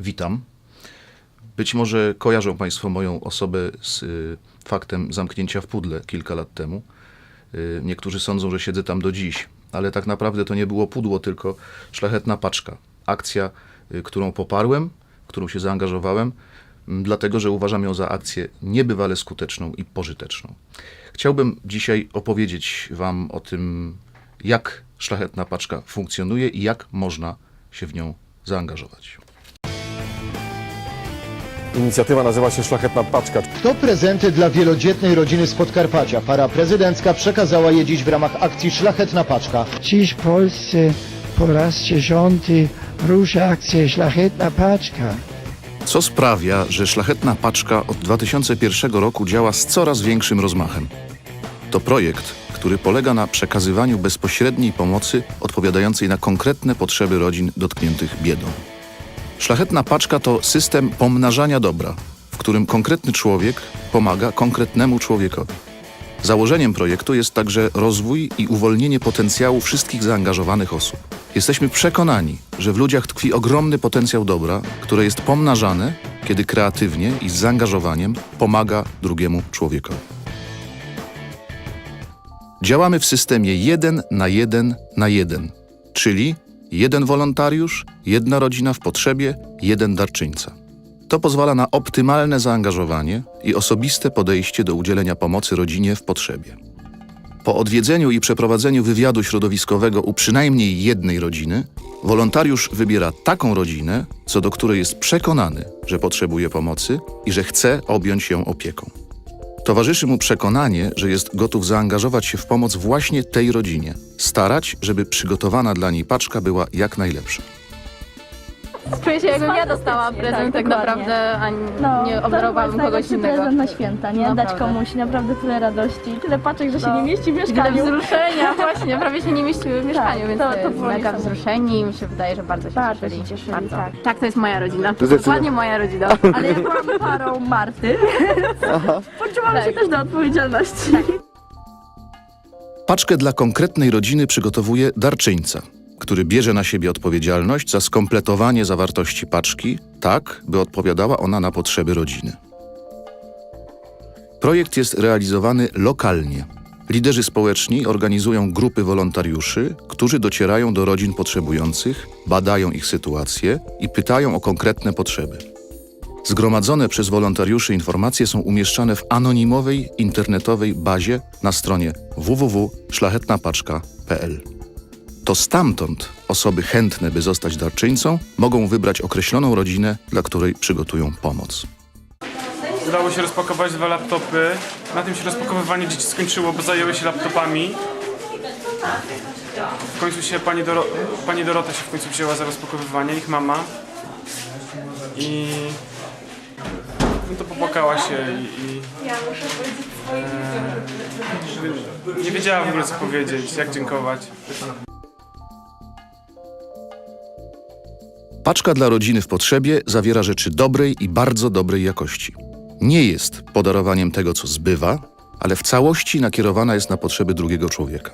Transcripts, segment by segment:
Witam. Być może kojarzą Państwo moją osobę z y, faktem zamknięcia w pudle kilka lat temu. Y, niektórzy sądzą, że siedzę tam do dziś, ale tak naprawdę to nie było pudło, tylko szlachetna paczka. Akcja, y, którą poparłem, w którą się zaangażowałem, dlatego że uważam ją za akcję niebywale skuteczną i pożyteczną. Chciałbym dzisiaj opowiedzieć Wam o tym, jak szlachetna paczka funkcjonuje i jak można się w nią zaangażować. Inicjatywa nazywa się Szlachetna Paczka. To prezenty dla wielodzietnej rodziny z Podkarpacia. Para prezydencka przekazała je dziś w ramach akcji Szlachetna Paczka. Dziś w Polsce po raz dziesiąty rusza akcja Szlachetna Paczka. Co sprawia, że szlachetna paczka od 2001 roku działa z coraz większym rozmachem? To projekt, który polega na przekazywaniu bezpośredniej pomocy odpowiadającej na konkretne potrzeby rodzin dotkniętych biedą. Szlachetna paczka to system pomnażania dobra, w którym konkretny człowiek pomaga konkretnemu człowiekowi. Założeniem projektu jest także rozwój i uwolnienie potencjału wszystkich zaangażowanych osób. Jesteśmy przekonani, że w ludziach tkwi ogromny potencjał dobra, które jest pomnażane, kiedy kreatywnie i z zaangażowaniem pomaga drugiemu człowiekowi. Działamy w systemie 1 na 1 na 1, czyli jeden wolontariusz, jedna rodzina w potrzebie, jeden darczyńca. To pozwala na optymalne zaangażowanie i osobiste podejście do udzielenia pomocy rodzinie w potrzebie. Po odwiedzeniu i przeprowadzeniu wywiadu środowiskowego u przynajmniej jednej rodziny, wolontariusz wybiera taką rodzinę, co do której jest przekonany, że potrzebuje pomocy i że chce objąć ją opieką. Towarzyszy mu przekonanie, że jest gotów zaangażować się w pomoc właśnie tej rodzinie, starać, żeby przygotowana dla niej paczka była jak najlepsza. Czuję się jakbym ja dostała prezent tak, dokładnie. naprawdę, a No, nie chyba kogoś innego. prezent na święta, nie? Dać Naprawdę. komuś naprawdę tyle radości, tyle paczek, że się No. nie mieści w Tyle mieszkaniu. wzruszenia, właśnie, prawie się nie mieściły w mieszkaniu, więc to- to, jest mega wzruszeni i mi się wydaje, że bardzo się Bardzo cieszyli. się cieszyli, bardzo. tak. tak, to jest moja rodzina. To jest Dokładnie moja rodzina. Ale ja byłam parą Marty. Poczułam się Tak. też do odpowiedzialności. Paczkę dla konkretnej rodziny przygotowuje darczyńca, który bierze na siebie odpowiedzialność za skompletowanie zawartości paczki, tak by odpowiadała ona na potrzeby rodziny. Projekt jest realizowany lokalnie. Liderzy społeczni organizują grupy wolontariuszy, którzy docierają do rodzin potrzebujących, badają ich sytuację i pytają o konkretne potrzeby. Zgromadzone przez wolontariuszy informacje są umieszczane w anonimowej internetowej bazie na stronie www.szlachetnapaczka.pl. To stamtąd osoby chętne, by zostać darczyńcą, mogą wybrać określoną rodzinę, dla której przygotują pomoc. Udało się rozpakować dwa laptopy. Na tym się rozpakowywanie dzieci skończyło, bo zajęły się laptopami. W końcu się pani, Doro pani Dorota się w końcu wzięła za rozpakowywanie, ich mama. I no to popłakała się i, i e, nie wiedziała w ogóle co powiedzieć, jak dziękować. Paczka dla rodziny w potrzebie zawiera rzeczy dobrej i bardzo dobrej jakości. Nie jest podarowaniem tego, co zbywa, ale w całości nakierowana jest na potrzeby drugiego człowieka.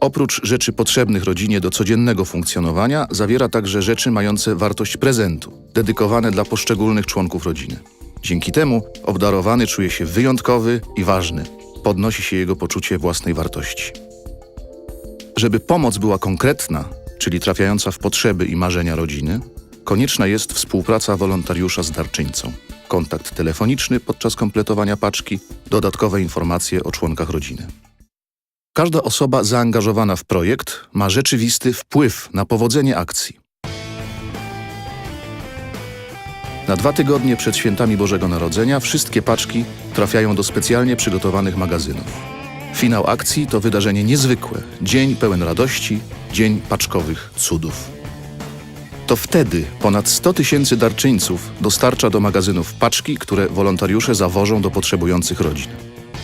Oprócz rzeczy potrzebnych rodzinie do codziennego funkcjonowania, zawiera także rzeczy mające wartość prezentu, dedykowane dla poszczególnych członków rodziny. Dzięki temu obdarowany czuje się wyjątkowy i ważny, podnosi się jego poczucie własnej wartości. Żeby pomoc była konkretna, czyli trafiająca w potrzeby i marzenia rodziny, konieczna jest współpraca wolontariusza z darczyńcą, kontakt telefoniczny podczas kompletowania paczki, dodatkowe informacje o członkach rodziny. Każda osoba zaangażowana w projekt ma rzeczywisty wpływ na powodzenie akcji. Na dwa tygodnie przed świętami Bożego Narodzenia wszystkie paczki trafiają do specjalnie przygotowanych magazynów. Finał akcji to wydarzenie niezwykłe, dzień pełen radości, dzień paczkowych cudów. To wtedy ponad 100 tysięcy darczyńców dostarcza do magazynów paczki, które wolontariusze zawożą do potrzebujących rodzin.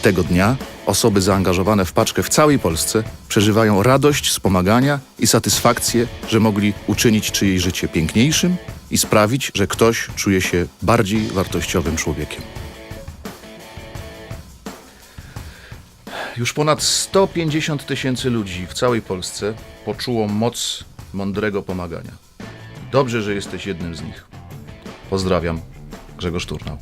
Tego dnia osoby zaangażowane w paczkę w całej Polsce przeżywają radość z pomagania i satysfakcję, że mogli uczynić czyjeś życie piękniejszym i sprawić, że ktoś czuje się bardziej wartościowym człowiekiem. Już ponad 150 tysięcy ludzi w całej Polsce poczuło moc mądrego pomagania. Dobrze, że jesteś jednym z nich. Pozdrawiam. Grzegorz Turnał.